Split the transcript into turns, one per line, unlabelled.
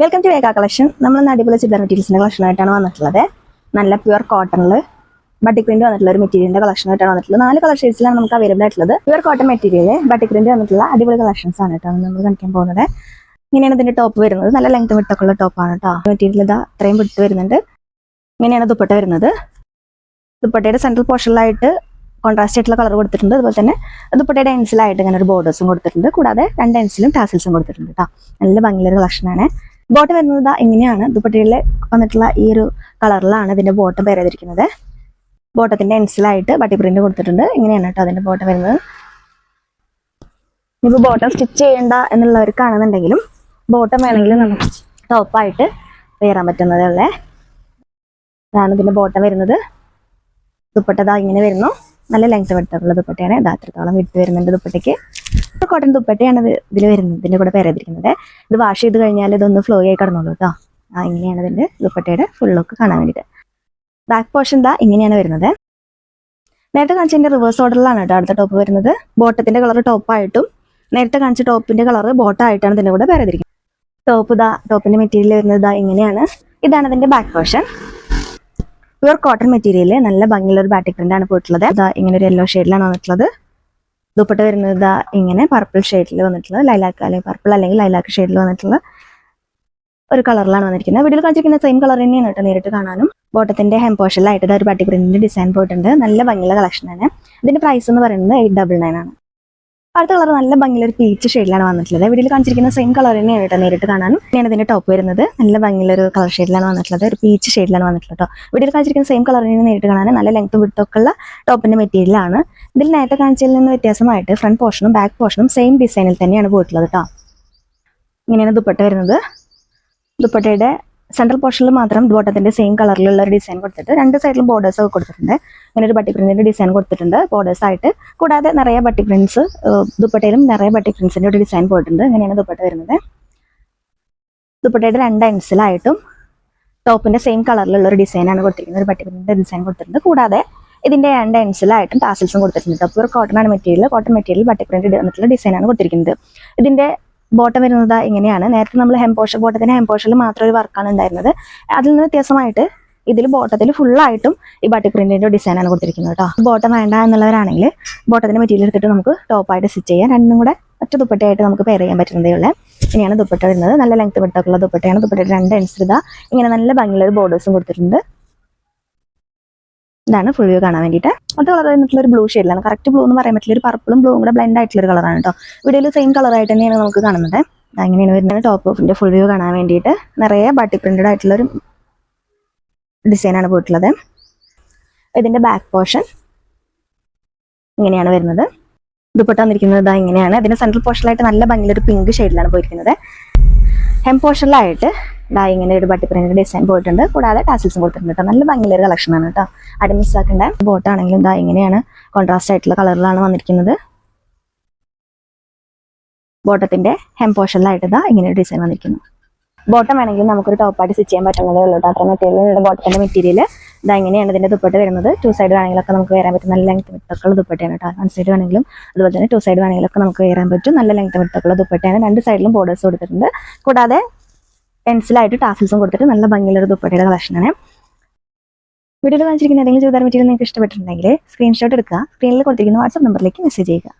Welcome to വേഗ collection നമ്മൾ ഇന്ന് അടിപൊളി ചുരിദാർ മെറ്റീരിയൽസിന്റെ കളക്ഷൻ ആയിട്ടാണ് വന്നിട്ടുള്ളത്. നല്ല പ്യുവർ കോട്ടണിൽ ബട്ടിക് പ്രിന്റ് വന്നിട്ടുള്ള ഒരു മെറ്റീരിയലിന്റെ കളക്ഷൻ ആയിട്ടാണ് വന്നിട്ടുള്ളത്. നാല് കളർ ഷെയ്ഡ്സിലാണ് നമുക്ക് അവൈലബിൾ ആയിട്ടുള്ളത്. Pure cotton material batik print വന്നിട്ടുള്ള അടിപൊളി കളക്ഷൻസ് ആണ് കേട്ടോ നമ്മൾ കാണിക്കാൻ പോകുന്നത്. ഇങ്ങനെയാണ് ഇതിന്റെ ടോപ്പ് വരുന്നത്. നല്ല ലെങ്ത് വിട്ടൊക്കെ ഉള്ള ടോപ്പാണ് കേട്ടോ. മെറ്റീരിയൽ ഇതാ അത്രയും വിട്ട് വരുന്നുണ്ട്. ഇങ്ങനെയാണ് ദുപ്പട്ട വരുന്നത്. ദുപ്പട്ടയുടെ സെൻട്രൽ പോർഷനിലായിട്ട് കോൺട്രാസ്റ്റ് ആയിട്ടുള്ള കളർ കൊടുത്തിട്ടുണ്ട്. അതുപോലെ തന്നെ ദുപ്പട്ടയുടെ എൻസിലായിട്ട് ഇങ്ങനെ ഒരു ബോർഡേഴ്സും കൊടുത്തിട്ടുണ്ട്. കൂടാതെ രണ്ട് എൻസിലും ടാസിൽസും കൊടുത്തിട്ടുണ്ട് കേട്ടോ. നല്ല ഭംഗിയുള്ള കളക്ഷനാണ് ബോട്ട് വരുന്നത് എങ്ങനെയാണ് ദുപ്പട്ടയിൽ വന്നിട്ടുള്ള ഈ ഒരു കളറിലാണ് ഇതിന്റെ ബോട്ടം പേരെതിരിക്കുന്നത് ബോട്ടത്തിന്റെ എൻസിലായിട്ട് ബട്ടി പ്രിന്റ് കൊടുത്തിട്ടുണ്ട്. ഇങ്ങനെയാണ് കേട്ടോ അതിന്റെ ബോട്ടം വരുന്നത്. ഇനിയിപ്പോൾ ബോട്ടം സ്റ്റിച്ച് ചെയ്യണ്ട എന്നുള്ളവർക്കാണെന്നുണ്ടെങ്കിലും ബോട്ടം വേണമെങ്കിൽ നമുക്ക് ടോപ്പായിട്ട് വേറാൻ പറ്റുന്നതേ ഉള്ളേ. ഇതാണ് ഇതിന്റെ ബോട്ടം വരുന്നത്. ദുപ്പട്ടതാ ഇങ്ങനെ വരുന്നു. നല്ല ലെങ്ത് വെട്ടുള്ള ദുപ്പട്ടയാണ്. ഇതാ അത്രത്തോളം വിട്ട് വരുന്നുണ്ട് ദുപ്പട്ടയ്ക്ക്. കോട്ടൺ ദുപ്പട്ടയാണ് ഇത് ഇതിൽ വരുന്നത്. ഇതിന്റെ കൂടെ പേരെതിരിക്കുന്നത് ഇത് വാഷ് ചെയ്ത് കഴിഞ്ഞാൽ ഇതൊന്ന് ഫ്ലോ ആയി കിടന്നോളൂ കേട്ടോ ആ ഇങ്ങനെയാണ് ഇതിന്റെ ദുപ്പട്ടയുടെ ഫുൾ ലുക്ക് കാണാൻ വേണ്ടിയിട്ട്. ബാക്ക് പോർഷൻ ദാ ഇങ്ങനെയാണ് വരുന്നത്. നേരത്തെ കാണിച്ചതിന്റെ റിവേഴ്സ് ഓർഡറിലാണ് കേട്ടോ അടുത്ത ടോപ്പ് വരുന്നത്. ബോട്ടത്തിന്റെ കളർ ടോപ്പായിട്ടും നേരത്തെ കാണിച്ച ടോപ്പിന്റെ കളർ ബോട്ടായിട്ടാണ് ഇതിന്റെ കൂടെ പേരെതിരിക്കുന്നത് ടോപ്പ് ദാ ടോപ്പിന്റെ മെറ്റീരിയൽ വരുന്നത് ദാ ഇങ്ങനെയാണ്. ഇതാണ് ഇതിന്റെ back portion pure cotton material നല്ല ഭംഗിയുള്ള ഒരു ബാറ്റിക് പ്രിന്റ് ആണ് പോയിട്ടുള്ളത്. ഇതാ ഇങ്ങനെ ഒരു യെല്ലോ ഷെയ്ഡിലാണ് വന്നിട്ടുള്ളത്. ദുപ്പട്ട വരുന്നത് ഇങ്ങനെ പർപ്പിൾ ഷെയ്ഡിൽ വന്നിട്ടുള്ളത്. ലൈലാക്ക് അല്ലെങ്കിൽ പർപ്പിൾ അല്ലെങ്കിൽ ലൈലാക്ക് ഷെയ്ഡിൽ വന്നിട്ടുള്ള ഒരു കളറിലാണ് വന്നിരിക്കുന്നത്. വീഡിയോയിൽ കാണിച്ചിരിക്കുന്ന സെയിം കളർ തന്നെയാണ് കേട്ടോ നേരിട്ട് കാണാനും. ബോട്ടത്തിന്റെ ഹെം പോഷനിലായിട്ട് ഒരു ബാറ്റിക് പ്രിന്റിന്റെ ഡിസൈൻ പോയിട്ടുണ്ട്. നല്ല ഭംഗിയുള്ള കളക്ഷനാണ് ഇതിന്റെ പ്രൈസ് എന്ന് പറയുന്നത് എയ്റ്റ് ഡബിൾ നയൻ ആണ്. അടുത്ത കളർ നല്ല ഭംഗിയുള്ള ഒരു പീച്ച് ഷെയ്ഡിലാണ് വന്നിട്ടുള്ളത്. വീഡിയോയിൽ കാണിച്ചിരിക്കുന്ന സെയിം കളർ തന്നെയാണ് കേട്ടോ നേരിട്ട് കാണാനും. ഞാൻ ഇതിന്റെ ടോപ്പ് വരുന്നത്. നല്ല ഭംഗിയുള്ള ഒരു കളർ ഷെയ്ഡിലാണ് വന്നിട്ടുള്ളത്. ഒരു പീച്ച് ഷെയ്ഡിലാണ് വന്നിട്ടുള്ളത് കേട്ടോ. വീഡിയോയിൽ കാണിച്ചിരിക്കുന്ന സെയിം കളർ തന്നെ നേരിട്ട് കാണാൻ നല്ല ലെങ്ത് വിട്ടൊക്കെയുള്ള ടോപ്പിന്റെ മെറ്റീരിയലാണ് ഇതിൽ നേരത്തെ കാണിച്ചതിൽ നിന്ന് വ്യത്യാസമായിട്ട് ഫ്രണ്ട് പോർഷനും ബാക്ക് പോർഷനും സെയിം ഡിസൈനിൽ തന്നെയാണ് പോയിട്ടുള്ളത് കേട്ടോ. ഇങ്ങനെയാണ് ദുപ്പട്ട വരുന്നത്. ദുപ്പട്ടയുടെ സെൻട്രൽ പോർഷനിൽ മാത്രം ബോട്ടത്തിന്റെ സെയിം കളറിലുള്ള ഒരു ഡിസൈൻ കൊടുത്തിട്ട് രണ്ട് സൈഡിലും ബോർഡേഴ്സ് ഒക്കെ കൊടുത്തിട്ടുണ്ട്. അങ്ങനെ ഒരു ബട്ടി പ്രിന്റിന്റെ ഡിസൈൻ കൊടുത്തിട്ടുണ്ട്. ബോർഡേഴ്സ് ആയിട്ട് കൂടാതെ നിറയെ ബട്ടി പ്രിന്റ്സ് ദുപ്പട്ടയിലും നിറയെ ബട്ടി പ്രിന്റ്സിന്റെ ഒരു ഡിസൈൻ പോയിട്ടുണ്ട്. അങ്ങനെയാണ് ദുപ്പട്ട വരുന്നത്. ദുപ്പട്ടയുടെ രണ്ട് എൻസിലായിട്ടും ടോപ്പിന്റെ സെയിം കളറിലുള്ള ഒരു ഡിസൈനാണ് കൊടുത്തിരിക്കുന്നത്. ഒരു ബട്ടി പ്രിന്റിന്റെ ഡിസൈൻ കൊടുത്തിട്ടുണ്ട്. കൂടാതെ ഇതിന്റെ രണ്ട് എൻസിലായിട്ടും ടാസിൽസും കൊടുത്തിട്ടുണ്ട്. പ്യൂർ കോട്ടൺ ആണ് material cotton material batik print വന്നിട്ടുള്ള ഡിസൈനാണ് കൊടുത്തിരിക്കുന്നത്. ഇതിന്റെ ബോട്ടം വരുന്നത് ഇങ്ങനെയാണ്. നേരത്തെ നമ്മൾ ഹെംപോഷ ബോട്ടത്തിന് ഹെംപോഷയിൽ മാത്രം ഒരു വർക്കാണ് ഉണ്ടായിരുന്നത്. അതിൽ നിന്ന് വ്യത്യാസമായിട്ട് ഇതിൽ ബോട്ടത്തിൽ ഫുള്ളായിട്ടും ഈ ബട്ടി പ്രിന്റിന്റെ ഡിസൈനാണ് കൊടുത്തിരിക്കുന്നത് കേട്ടോ ബോട്ടം വേണ്ട എന്നുള്ളവരാണെങ്കിൽ ബോട്ടത്തിന്റെ മെറ്റീരിയൽ എടുത്തിട്ട് നമുക്ക് ടോപ്പായിട്ട് സ്റ്റിച്ച് ചെയ്യാം. രണ്ടും കൂടെ ഒറ്റ ദുപ്പട്ടയായിട്ട് നമുക്ക് പെയർ ചെയ്യാൻ പറ്റുന്നതേ ഇങ്ങനെയാണ് ദുപ്പട്ട വരുന്നത്. നല്ല ലെങ്ത് വിട്ടൊക്കെയുള്ള ദുപ്പട്ടയാണ്. ദുപ്പട്ടയുടെ രണ്ട് അനുസൃത ഇങ്ങനെ നല്ല ഭംഗിയുള്ള ബോർഡേഴ്സും കൊടുത്തിട്ടുണ്ട്. ഇതാണ് ഫുൾ വ്യൂ കാണാൻ വേണ്ടിയിട്ട്. അത് കളർ വന്നിട്ടുള്ള ഒരു ബ്ലൂ ഷെയ്ഡിലാണ് കറക്റ്റ് ബ്ലൂ എന്ന് പറയാൻ പറ്റില്ല. ഒരു പർപ്പിളും ബ്ലൂവും കൂടെ ബ്ലെൻഡ് ആയിട്ടുള്ള ഒരു കളറാണ് കേട്ടോ വീഡിയോയിൽ സെയിം കളറായിട്ട് തന്നെയാണ് നമുക്ക് കാണുന്നത്. അങ്ങനെയാണ് വരുന്നത് ടോപ്പ് ഓഫിന്റെ ഫുൾ വ്യൂ കാണാൻ വേണ്ടിയിട്ട്. നിറയെ ബട്ടി പ്രിന്റഡ് ആയിട്ടുള്ള ഒരു ഡിസൈനാണ് പോയിട്ടുള്ളത്. ഇതിന്റെ ബാക്ക് പോർഷൻ ഇങ്ങനെയാണ് വരുന്നത്. ദുപ്പട്ട വന്നിരിക്കുന്നത് ഇതാ ഇങ്ങനെയാണ്. ഇതിന്റെ സെൻട്രൽ പോർഷനിലായിട്ട് നല്ല ഭംഗിയിലൊരു പിങ്ക് ഷെയ്ഡിലാണ് പോയിരിക്കുന്നത്. ഹെം പോർഷനിലായിട്ട് ഇതാ ഇങ്ങനെ ഒരു ബട്ടി പ്രിന്റ് ഡിസൈൻ പോയിട്ടുണ്ട്. കൂടാതെ ടാസിൽസും കൊടുത്തിട്ടുണ്ട് കേട്ടോ നല്ല ഭംഗിയുള്ള കളക്ഷൻ ആണ് കേട്ടോ അഡ്മിസ് ആക്കേണ്ട. ബോട്ട് ആണെങ്കിലും ഇതാ ഇങ്ങനെയാണ് കോൺട്രാസ്റ്റ് ആയിട്ടുള്ള കളറിലാണ് വന്നിരിക്കുന്നത്. ബോട്ടത്തിന്റെ ഹെം പോർഷനിലായിട്ട് ഇതാ ഇങ്ങനെ ഒരു ഡിസൈൻ വന്നിരിക്കുന്നു. ബോട്ടം വേണമെങ്കിൽ നമുക്കൊരു ടോപ്പായിട്ട് സ്റ്റിച്ച് ചെയ്യാൻ പറ്റുന്നതേ ഉള്ളൂ അത്ര മെറ്റീരിയൽ ബോട്ടത്തിന്റെ മെറ്റീരിയൽ ഇതാ ഇങ്ങനെയാണ് ഇതിന്റെ ദുപ്പട്ട് വരുന്നത്. ടു സൈഡ് വേണമെങ്കിലൊക്കെ നമുക്ക് വരാൻ പറ്റും. നല്ല ലെങ്ത് വിട്ടൊക്കെയുള്ള ദുപ്പട്ടയാണ് കേട്ടോ വൺ സൈഡ് വേണമെങ്കിലും അതുപോലെ തന്നെ ടു സൈഡ് വേണമെങ്കിലൊക്കെ നമുക്ക് വരാൻ പറ്റും. നല്ല ലെങ്ത് വിട്ടൊക്കെയുള്ള ദുപ്പട്ടയാണ്. രണ്ട് സൈഡിലും ബോർഡേഴ്സ് കൊടുത്തിട്ടുണ്ട്. കൂടാതെ പെൻസിലായിട്ട് ടാസിൽസും കൊടുത്തിട്ട് നല്ല ഭംഗിയുള്ള ഒരു ദുപ്പട്ടയുടെ കളക്ഷനാണ് വീഡിയോയിൽ കാണിച്ചിരിക്കുന്ന ഏതെങ്കിലും ചുരിദാർ മെറ്റീരിയൽ നിങ്ങൾക്ക് ഇഷ്ടപ്പെട്ടിട്ടുണ്ടെങ്കിൽ സ്ക്രീൻഷോട്ട് എടുക്കുക. സ്ക്രീനിൽ കൊടുത്തിരിക്കുന്ന വാട്സപ്പ് നമ്പറിലേക്ക് മെസ്സേജ് ചെയ്യുക.